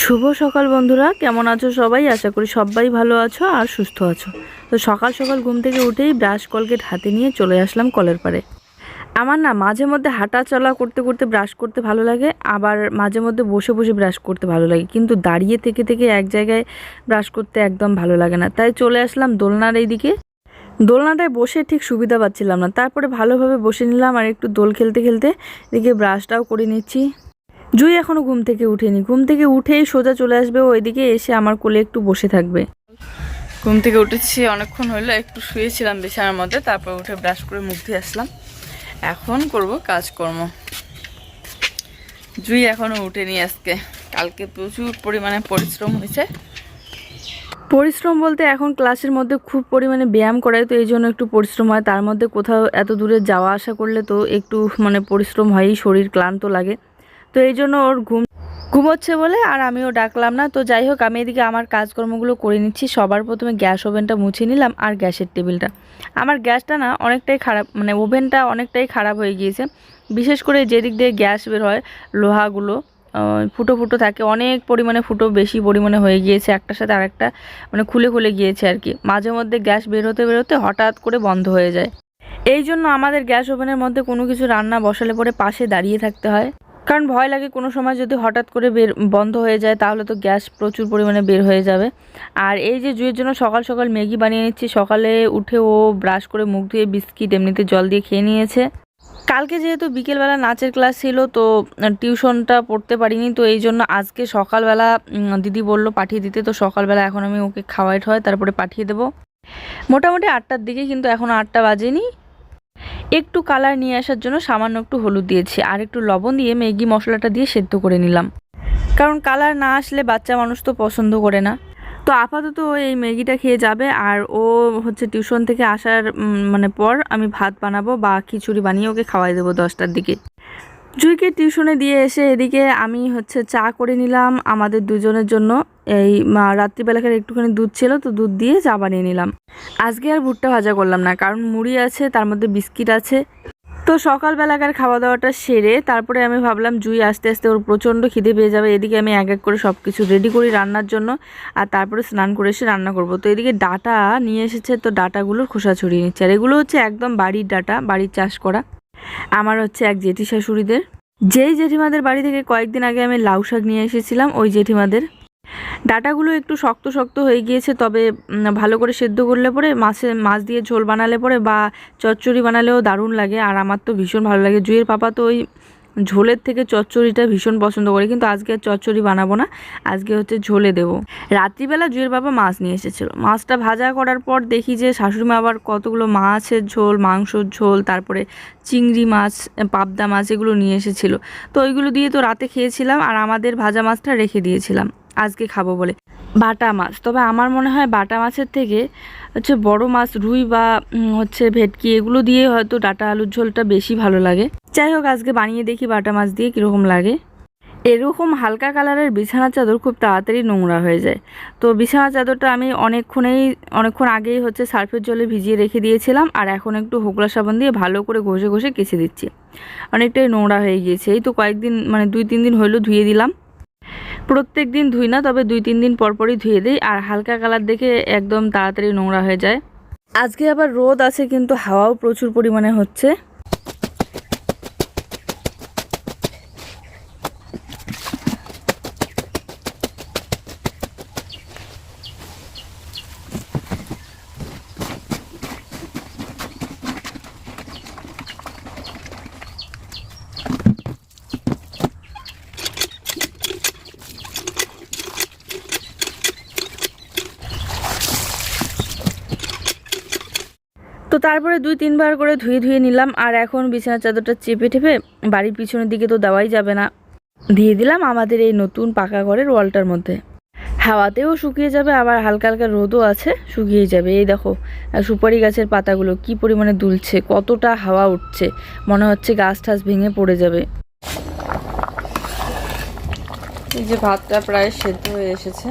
শুভ সকাল বন্ধুরা, কেমন আছো সবাই? আশা করি সবাই ভালো আছো আর সুস্থ আছো। তো সকাল সকাল ঘুম থেকে উঠেই ব্রাশ কলগেট হাতে নিয়ে চলে আসলাম কলের পাড়ে। আমার না মাঝে মধ্যে হাঁটা চলা করতে করতে ব্রাশ করতে ভালো লাগে, আবার মাঝে মধ্যে বসে বসে ব্রাশ করতে ভালো লাগে। কিন্তু দাঁড়িয়ে থেকে থেকে এক জায়গায় ব্রাশ করতে একদম ভালো লাগে না। তাই চলে আসলাম দোলনার এইদিকে। দোলনাটায় বসে ঠিক সুবিধা পাচ্ছিলাম না। তারপরে ভালোভাবে বসে নিলাম আর একটু দোল খেলতে খেলতে এদিকে ব্রাশটাও করে নিচ্ছি। জুই এখনও ঘুম থেকে উঠেনি। ঘুম থেকে উঠেই সোজা চলে আসবে ওইদিকে এসে আমার কোলে একটু বসে থাকবে। ঘুম থেকে উঠেছি অনেকক্ষণ হলো একটু শুয়েছিলাম বিছানার মধ্যে তারপর উঠে ব্রাশ করে মুখ ধুয়ে আসলাম। এখন করব কাজকর্ম। জুই এখনও উঠেনি আজকে। কালকে প্রচুর পরিমাণে পরিশ্রম হয়েছে। পরিশ্রম বলতে এখন ক্লাসের মধ্যে খুব পরিমাণে ব্যায়াম করায় তো এই জন্য একটু পরিশ্রম হয়। তার মধ্যে কোথাও এত দূরে যাওয়া আসা করলে তো একটু মানে পরিশ্রম হয়ই শরীর ক্লান্ত লাগে। তো এই জন্য ওর ঘুম ঘুমোচ্ছে বলে আর আমিও ডাকলাম না। তো যাই হোক, আমি এদিকে আমার কাজকর্মগুলো করে নিচ্ছি। সবার প্রথমে গ্যাস ওভেনটা মুছে নিলাম আর গ্যাসের টেবিলটা। আমার গ্যাসটা না অনেকটাই খারাপ মানে ওভেনটা অনেকটাই খারাপ হয়ে গিয়েছে। বিশেষ করে যেদিক দিয়ে গ্যাস বের হয়, লোহাগুলো ফুটো ফুটো থাকে। অনেক পরিমাণে ফুটো বেশি পরিমাণে হয়ে গিয়েছে একটার সাথে আরেকটা মানে খুলে খুলে গিয়েছে আর কি। মাঝে মধ্যে গ্যাস বের হতে বেরোতে হঠাৎ করে বন্ধ হয়ে যায়। এই জন্য আমাদের গ্যাস ওভেনের মধ্যে কোনো কিছু রান্না বসালে পরে পাশে দাঁড়িয়ে থাকতে হয়। কারণ ভয় লাগে কোনো সময় যদি হঠাৎ করে বের, বন্ধ হয়ে যায় তাহলে তো গ্যাস প্রচুর পরিমাণে বের হয়ে যাবে। আর এই যে জুয়ের জন্য সকাল সকাল ম্যাগি বানিয়ে নিচ্ছি, সকালে উঠে ও ব্রাশ করে মুখ ধুয়ে বিস্কিট এমনিতে জল দিয়ে খেয়ে নিয়েছে। কালকে যেহেতু বিকেলবেলা নাচের ক্লাস ছিল তো টিউশনটা পড়তে পারিনি তো এই জন্য আজকে সকালবেলা দিদি বলল পাঠিয়ে দিতে। তো সকালবেলা এখন আমি ওকে খাওয়াই ঠাওয়াই, তারপরে পাঠিয়ে দেবো। মোটামুটি আটটার দিকে কিন্তু এখনও আটটা বাজেনি। একটু কালার নিয়ে আসার জন্য সামান্য একটু হলুদ দিয়েছি, আর একটু লবণ দিয়ে ম্যাগি মশলাটা দিয়ে সেদ্ধ করে নিলাম। কারণ কালার না আসলে বাচ্চা মানুষ তো পছন্দ করে না। তো আপাতত ও এই ম্যাগিটা খেয়ে যাবে, আর ও হচ্ছে টিউশন থেকে আসার মানে পর আমি ভাত বানাবো বা খিচুড়ি বানিয়ে ওকে খাওয়াই দেবো দশটার দিকে। জুইকে টিউশনে দিয়ে এসে এদিকে আমি হচ্ছে চা করে নিলাম আমাদের দুজনের জন্য। এই রাত্রিবেলাকার একটুখানি দুধ ছিল, তো দুধ দিয়ে চা বানিয়ে নিলাম। আজকে আর ভুট্টা ভাজা করলাম না, কারণ মুড়ি আছে, তার মধ্যে বিস্কিট আছে। তো সকালবেলাকার খাওয়া দাওয়াটা সেরে তারপরে আমি ভাবলাম জুই আস্তে আস্তে ওর প্রচণ্ড খিদে পেয়ে যাবে, এদিকে আমি এক এক করে সব কিছু রেডি করি রান্নার জন্য, আর তারপরে স্নান করে এসে রান্না করব। তো এদিকে ডাটা নিয়ে এসেছে, তো ডাটাগুলোর খোসা ছড়িয়ে নিচ্ছে, আর এগুলো হচ্ছে একদম বাড়ির ডাটা, বাড়ির চাষ করা। আমার হচ্ছে এক জেঠি শাশুড়িদের। যেই জেঠিমাদের বাড়ি থেকে কয়েকদিন আগে আমি লাউ শাক নিয়ে এসেছিলাম, ওই জেঠিমাদের। ডাটাগুলো একটু শক্ত শক্ত হয়ে গিয়েছে, তবে ভালো করে সেদ্ধ করলে পরে মাছে, মাছ দিয়ে ঝোল বানালে পরে বা চচ্চড়ি বানালেও দারুণ লাগে, আর আমার তো ভীষণ ভালো লাগে। জুয়ের পাপা তো ওই ঝোলের থেকে চচ্চড়িটা ভীষণ পছন্দ করে, কিন্তু আজকে আর চচ্চড়ি বানাবো না, আজকে হচ্ছে ঝোলে দেবো। রাত্রিবেলা জুয়ের বাবা মাছ নিয়ে এসেছিল। মাছটা ভাজা করার পর দেখি যে শাশুড়িমা আবার কতগুলো মাছের ঝোল, মাংসর ঝোল, তারপরে চিংড়ি মাছ, পাবদা মাছ এগুলো নিয়ে এসেছিল। তো ওইগুলো দিয়ে তো রাতে খেয়েছিলাম, আর আমাদের ভাজা মাছটা রেখে দিয়েছিলাম। আজকে খাব বলে। বাটা মাছ। তবে আমার মনে হয় বাটা মাছের থেকে হচ্ছে বড় মাছ, রুই বা হচ্ছে ভেটকি এগুলো দিয়ে হয়তো ডাটা আলুর ঝোলটা বেশি ভালো লাগে। যাই হোক, আজকে বানিয়ে দেখি বাটা মাছ দিয়ে কীরকম লাগে। এরকম হালকা কালারের বিছানা চাদর খুব তাড়াতাড়ি নোংরা হয়ে যায়। তো বিছানা চাদরটা আমি অনেকক্ষণেই, অনেকক্ষণ আগেই হচ্ছে সার্ফের জলে ভিজিয়ে রেখে দিয়েছিলাম আর এখন একটু হোগলা সাবান দিয়ে ভালো করে ঘষে ঘষে কেচে দিচ্ছি। অনেকটাই নোংরা হয়ে গিয়েছে। এই তো কয়েকদিন মানে দুই তিন দিন হইল ধুয়ে দিলাম। প্রত্যেক দিন ধুই না, তবে দুই তিন দিন পরপরই ধুয়ে দিই আর হালকা কালার দেখে একদম তাড়াতাড়ি নোংরা হয়ে যায়। আজকে আবার রোদ আছে কিন্তু হাওয়াও প্রচুর পরিমাণে হচ্ছে। তো তারপরে দুই, তিনবার করে ধুয়ে ধুয়ে নিলাম। আর এখন বিছানার চাদরটা চেপে টেপে বাড়ির পিছনের দিকে তো দেওয়াই যাবে না। দিয়ে দিলাম আমাদের এই নতুন পাকা ঘরের ওয়ালটার মধ্যে। হাওয়াতেও শুকিয়ে যাবে, আবার হালকা হালকা রোদও আছে, শুকিয়ে যাবে। এই দেখো সুপারি গাছের পাতাগুলো কি পরিমাণে দুলছে, কতটা হাওয়া উঠছে। মনে হচ্ছে গাছ টাছ ভেঙে পড়ে যাবে। এই যে ভাতটা প্রায় সেদ্ধ হয়ে এসেছে।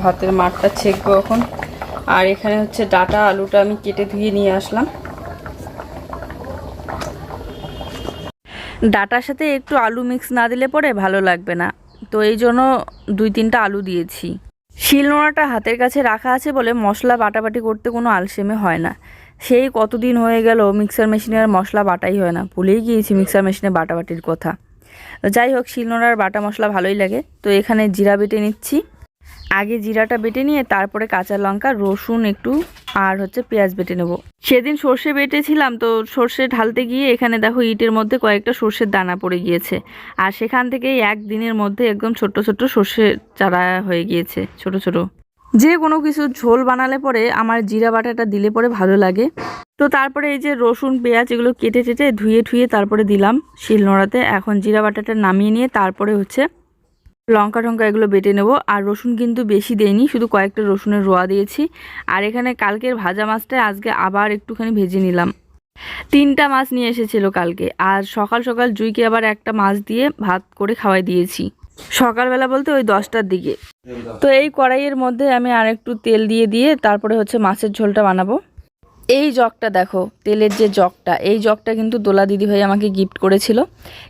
ভাতের মাঠটা ছেঁকবো এখন। আর এখানে হচ্ছে ডাটা আলুটা আমি কেটে ধুয়ে নিয়ে আসলাম। ডাটার সাথে একটু আলু মিক্স না দিলে পরে ভালো লাগবে না। তো এই জন্য দুই তিনটা আলু দিয়েছি। শিলনোড়াটা হাতের কাছে রাখা আছে বলে মশলা বাটাবাটি করতে কোনো আলসেমে হয় না। সেই কতদিন হয়ে গেল মিক্সার মেশিনে আর মশলা বাটাই হয় না। ভুলেই গিয়েছি মিক্সার মেশিনে বাটাবাটির কথা। যাই হোক, শিলনোড়ার বাটা মশলা ভালোই লাগে। তো এখানে জিরা বেটে নিচ্ছি। আগে জিরাটা বেটে নিয়ে তারপরে কাঁচা লঙ্কা, রসুন একটু, আর হচ্ছে পেঁয়াজ বেটে নেব। সেদিন সর্ষে বেটেছিলাম তো সর্ষে ঢালতে গিয়ে এখানে দেখো ইটের মধ্যে কয়েকটা সর্ষের দানা পড়ে গিয়েছে। আর সেখান থেকেই একদিনের মধ্যে একদম ছোট্ট ছোট্ট সর্ষে চারা হয়ে গিয়েছে, ছোট ছোট। যে কোনো কিছু ঝোল বানালে পরে আমার জিরা বাটাটা দিলে পরে ভালো লাগে। তো তারপরে এই যে রসুন, পেঁয়াজ এগুলো কেটে টেটে ধুয়ে ঠুয়ে তারপরে দিলাম শিলনোড়াতে। এখন জিরা বাটাটা নামিয়ে নিয়ে তারপরে হচ্ছে লঙ্কা টঙ্কা এগুলো বেটে নেব। আর রসুন কিন্তু বেশি দেইনি, শুধু কয়েকটা রসুনের রোয়া দিয়েছি। আর এখানে কালকের ভাজা মাছটা আজকে আবার একটুখানি ভেজে নিলাম। তিনটা মাছ নিয়ে এসেছিল কালকে, আর সকাল সকাল জুইকে আবার একটা মাছ দিয়ে ভাত করে খাওয়াই দিয়েছি। সকালবেলা বলতে ওই দশটার দিকে। তো এই কড়াইয়ের মধ্যে আমি আর একটু তেল দিয়ে দিয়ে তারপরে হচ্ছে মাছের ঝোলটা বানাবো। এই জগটা দেখো, তেলের যে জগটা, এই জগটা কিন্তু দোলা দিদিভাই আমাকে গিফট করেছিল।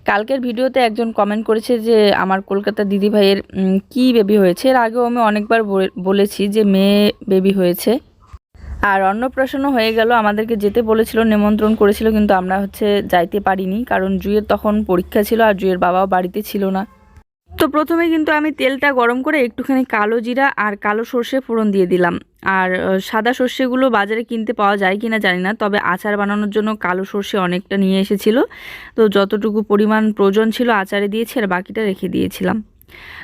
কালকের ভিডিওতে একজন কমেন্ট করেছে যে, আমার কলকাতা দিদিভাইয়ের কি বেবি হয়েছে? এর আগেও আমি অনেকবার বলে- বলেছি যে, মেয়ে বেবি হয়েছে। আর অন্নপ্রাশনও হয়ে গেল, আমাদেরকে যেতে বলেছিল, নিমন্ত্রণ করেছিল, কিন্তু আমরা হচ্ছে যাইতে পারিনি, কারণ জুয়ের তখন পরীক্ষা ছিল আর জুয়ের বাবাও বাড়িতে ছিল না। তো প্রথমে কিন্তু আমি তেলটা গরম করে একটুখানি কালো জিরা আর কালো সর্ষে ফোড়ন দিয়ে দিলাম। আর সাদা সর্ষেগুলো বাজারে কিনতে পাওয়া যায় কিনা জানি না, তবে আচার বানানোর জন্য কালো সর্ষে অনেকটা নিয়ে এসেছিল। তো যতটুকু পরিমাণ প্রয়োজন ছিল আচারে দিয়েছি আর বাকিটা রেখে দিয়েছিলাম।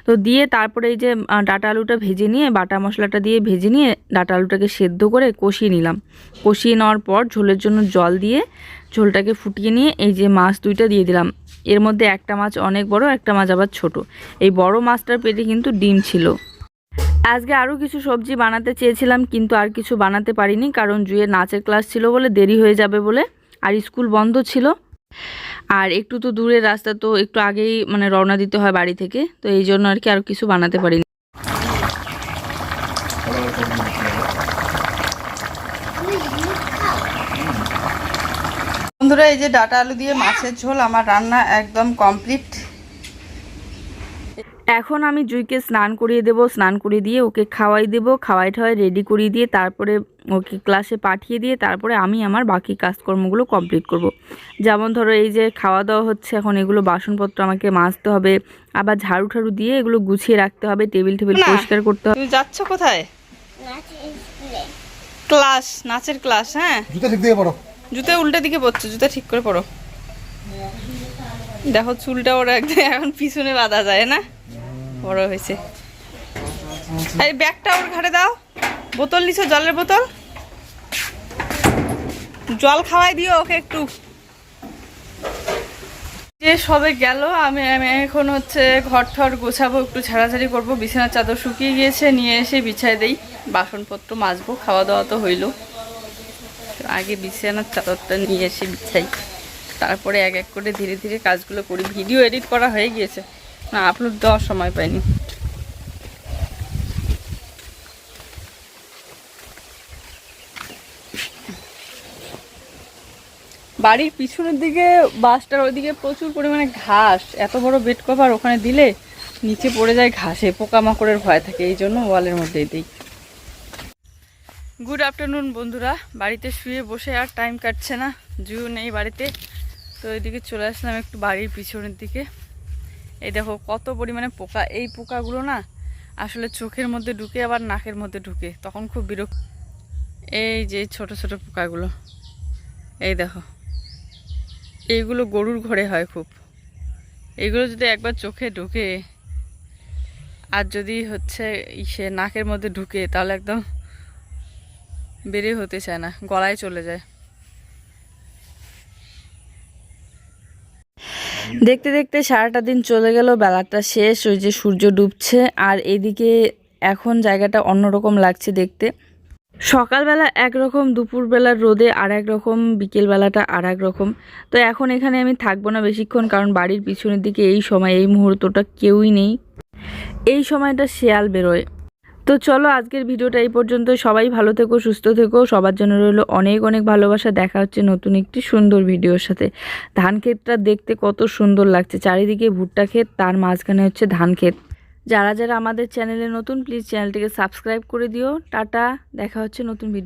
তো দিয়ে তারপরে এই যে ডাটা আলুটা ভেজে নিয়ে, বাটা মশলাটা দিয়ে ভেজে নিয়ে ডাটা আলুটাকে সেদ্ধ করে কষিয়ে নিলাম। কষিয়ে নেওয়ার পর ঝোলের জন্য জল দিয়ে ঝোলটাকে ফুটিয়ে নিয়ে এই যে মাছ দুইটা দিয়ে দিলাম। এর মধ্যে একটা মাছ অনেক বড়, একটা মাছ আবার ছোট। এই বড় মাছটার পেটে কিন্তু ডিম ছিল। আজকে আরও কিছু সবজি বানাতে চেয়েছিলাম, কিন্তু আর কিছু বানাতে পারিনি, কারণ জুয়ের নাচের ক্লাস ছিল বলে দেরি হয়ে যাবে বলে, আর স্কুল বন্ধ ছিল। আর একটু তো দূরের রাস্তা, তো একটু আগেই মানে রওনা দিতে হয় বাড়ি থেকে, তো এই জন্য আর কি আর কিছু বানাতে পারিনি। বন্ধুরা এই যে ডাটা আলু দিয়ে মাছের ঝোল আমার রান্না একদম কমপ্লিট এখন আমি জুইকে স্নান করিয়ে দেবো স্নান করিয়ে দিয়ে ওকে খাওয়াই দেবো খাওয়াই ঠাওয়াই রেডি করিয়ে দিয়ে তারপরে ওকে ক্লাসে পাঠিয়ে দিয়ে তারপরে আমি আমার বাকি কাজকর্মগুলো কমপ্লিট করব। যেমন ধরো এই যে খাওয়া দাওয়া হচ্ছে এখন এগুলো বাসনপত্র আমাকে মাজতে হবে আবার ঝাড়ু ঠাড়ু দিয়ে এগুলো গুছিয়ে রাখতে হবে টেবিল টেবিল পরিষ্কার করতে হবে। তুমি যাচ্ছ কোথায়? ক্লাস নাচের ক্লাস হ্যাঁ? জুতা ঠিক দিয়ে পড়ো। জুতো উল্টো দিকে পড়ছে, জুতো ঠিক করে পড়ো। দেখো চুলটা ওরা একদম এখন পিছনে বাঁধা যায়, না? বড় হয়েছে। এই ব্যাগটা ওর ঘাড়ে দাও। বোতল নিছো, জলের বোতল? জল খাওয়াই দিও ওকে একটু। যে সবে গেল, আমি আমি এখন হচ্ছে ঘর ঠর গোছাবো, একটু ছাড়াছাড়ি করব। বিছানার চাদর শুকিয়ে গিয়েছে, নিয়ে এসে বিছাই দেই। বাসনপত্র মাজবো খাওয়া দাওয়া তো হইল। আগে বিছানার চাদরটা নিয়ে এসে বিছাই। তারপরে এক এক করে ধীরে ধীরে কাজগুলো করি। ভিডিও এডিট করা হয়ে গিয়েছে। না আপলোড দেওয়ার সময় পাইনি। বাড়ির পিছনের দিকে, বাসটার ওইদিকে প্রচুর পরিমাণে ঘাস। এত বড় বেড কভার ওখানে দিলে নিচে পড়ে যায় ঘাসে। পোকামাকড়ের ভয় থাকে। এই জন্য ওয়ালের মধ্যেই দিই। গুড আফটারনুন বন্ধুরা। বাড়িতে শুয়ে বসে আর টাইম কাটছে না। জুও নেই বাড়িতে। তো এদিকে চলে আসলাম একটু বাড়ির পিছনের দিকে। এই দেখো, কত পরিমাণে পোকা। এই পোকাগুলো না আসলে চোখের মধ্যে ঢুকে, আবার নাকের মধ্যে ঢুকে। তখন খুব বিরক্ত। এই যে ছোট ছোট পোকাগুলো। এই দেখো। এইগুলো গরুর ঘরে হয় খুব। এইগুলো যদি একবার চোখে ঢুকে, আর যদি হচ্ছে ইসে নাকের মধ্যে ঢুকে, তাহলে একদম বেরিয়ে হতে চায় না, গলায় চলে যায়। দেখতে দেখতে সারাটা দিন চলে গেল, বেলাটা শেষ, ওই যে সূর্য ডুবছে, আর এদিকে এখন জায়গাটা অন্যরকম লাগছে দেখতে। সকালবেলা একরকম, দুপুরবেলার রোদে আর এক রকম বিকেলবেলাটা আর এক রকম তো এখন এখানে আমি থাকব না বেশিক্ষণ, কারণ বাড়ির পিছনের দিকে এই সময়, এই মুহূর্তটা কেউই নেই। এই সময়টা শেয়াল বেরোয়। তো চলো আজকের ভিডিওটা এই পর্যন্ত সবাই ভালো থেকো, সুস্থ থেকো। সবার জন্য রইল অনেক অনেক ভালোবাসা। দেখা হচ্ছে নতুন একটি সুন্দর ভিডিওর সাথে। ধান ক্ষেতটা দেখতে কত সুন্দর লাগছে। চারিদিকে ভুট্টা ক্ষেত, তার মাঝখানে হচ্ছে ধান ক্ষেত। যারা যারা আমাদের চ্যানেলে নতুন প্লিজ চ্যানেলটিকে সাবস্ক্রাইব করে দিও। টাটা, দেখা হচ্ছে নতুন ভিডিও